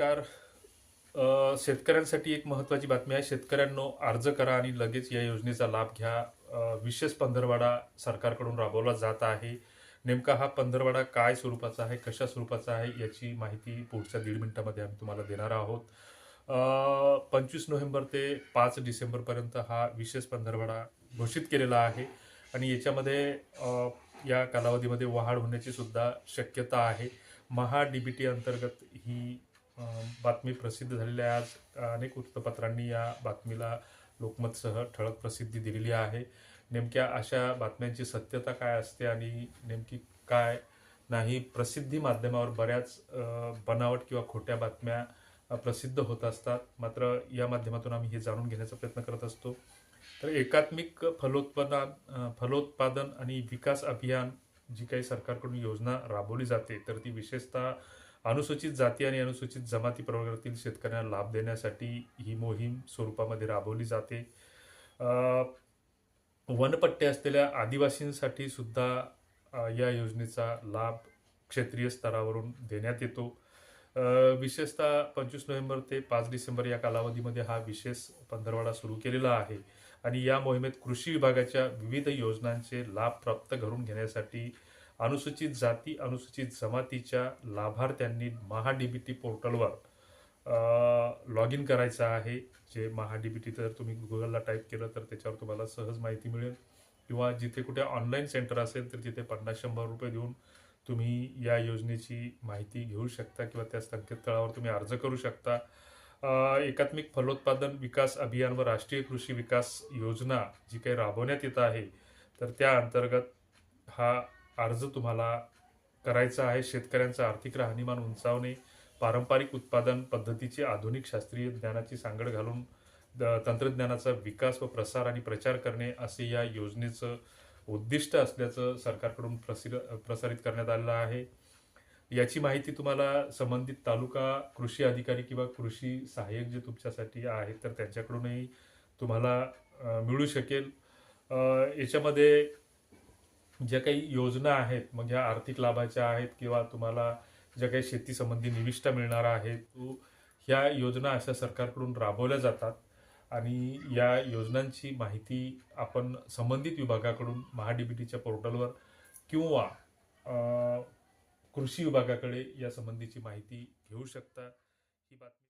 नमस्कार. शेतकऱ्यांसाठी एक महत्त्वाची बातमी आहे. शेतकऱ्यांनो अर्ज करा आणि लगेच या योजनेचा लाभ घ्या. विशेष पंधरवाडा सरकारकडून राबवला जात आहे. नेमका हा पंधरवाडा काय स्वरूपाचा आहे कशा स्वरूपाचा आहे याची माहिती पुढच्या दीड मिनिटामध्ये आम्ही तुम्हाला देणार आहोत. पंचवीस नोव्हेंबर ते पाच डिसेंबरपर्यंत हा विशेष पंधरवाडा घोषित केलेला आहे. आणि याच्यामध्ये या कालावधीमध्ये वाढ होण्याची सुद्धा शक्यता आहे. महा डी बी टी अंतर्गत ही बातमी प्रसिद्ध झालेली आहे आज अनेक वृत्तपत्रांनी या बातमीला लोकमतसह ठळक प्रसिद्धी दिलेली आहे. नेमक्या अशा बातम्यांची सत्यता काय असते आणि नेमकी काय नाही प्रसिद्धी माध्यमावर बऱ्याच बनावट किंवा खोट्या बातम्या प्रसिद्ध होत असतात. मात्र या माध्यमातून आम्ही हे जाणून घेण्याचा प्रयत्न करत असतो. तर एकात्मिक फलोत्पादन फलोत्पादन आणि विकास अभियान जी काही सरकारकडून योजना राबवली जाते तर ती विशेषतः अनुसूचित जाती आणि अनुसूचित जमाती प्रवर्गातील शेतकऱ्यांना लाभ देण्यासाठी ही मोहीम स्वरूपामध्ये राबवली जाते. वनपट्टे असलेल्या आदिवासींसाठी सुद्धा या योजनेचा लाभ क्षेत्रीय स्तरावरून देण्यात येतो. विशेषतः पंचवीस नोव्हेंबर ते पाच डिसेंबर या कालावधीमध्ये हा विशेष पंधरवाडा सुरू केलेला आहे. आणि या मोहिमेत कृषी विभागाच्या विविध योजनांचे लाभ प्राप्त करून घेण्यासाठी अनुसूचित जाती अनुसूचित जमातीच्या लाभार्थ्यांनी महाडीबीटी पोर्टलवर लॉग इन करायचं आहे. जे महाडीबीटी जर तुम्ही गुगलला टाईप केलं तर त्याच्यावर तुम्हाला सहज माहिती मिळेल. किंवा जिथे कुठे ऑनलाईन सेंटर असेल तर तिथे पन्नास शंभर रुपये देऊन तुम्ही या योजनेची माहिती घेऊ शकता किंवा त्या संकेतस्थळावर तुम्ही अर्ज करू शकता. एकात्मिक फलोत्पादन विकास अभियान व राष्ट्रीय कृषी विकास योजना जी काही राबवण्यात येत आहे तर त्या अंतर्गत हा अर्ज तुम्हाला करायचा आहे. शेतकऱ्यांचं आर्थिक राहणीमान उंचावणे पारंपरिक उत्पादन पद्धतीची आधुनिक शास्त्रीय ज्ञानाची सांगड घालून द- तंत्रज्ञानाचा विकास व प्रसार आणि प्रचार करणे असे या योजनेचं उद्दिष्ट असल्याचं सरकारकडून प्रसिर प्रसारित करण्यात आलेलं आहे. याची माहिती तुम्हाला संबंधित तालुका कृषी अधिकारी किंवा कृषी सहाय्यक जे तुमच्यासाठी आहेत तर त्यांच्याकडूनही तुम्हाला मिळू शकेल. याच्यामध्ये ज्या काही योजना आहेत मग ह्या आर्थिक लाभाच्या आहेत किंवा तुम्हाला ज्या काही शेतीसंबंधी निविष्ठा मिळणार आहेत ह्या योजना अशा सरकारकडून राबवल्या जातात. आणि या योजनांची माहिती आपण संबंधित विभागाकडून महाडीबीटीच्या पोर्टलवर किंवा कृषी विभागाकडे या संबंधीची माहिती घेऊ शकता. ही बातमी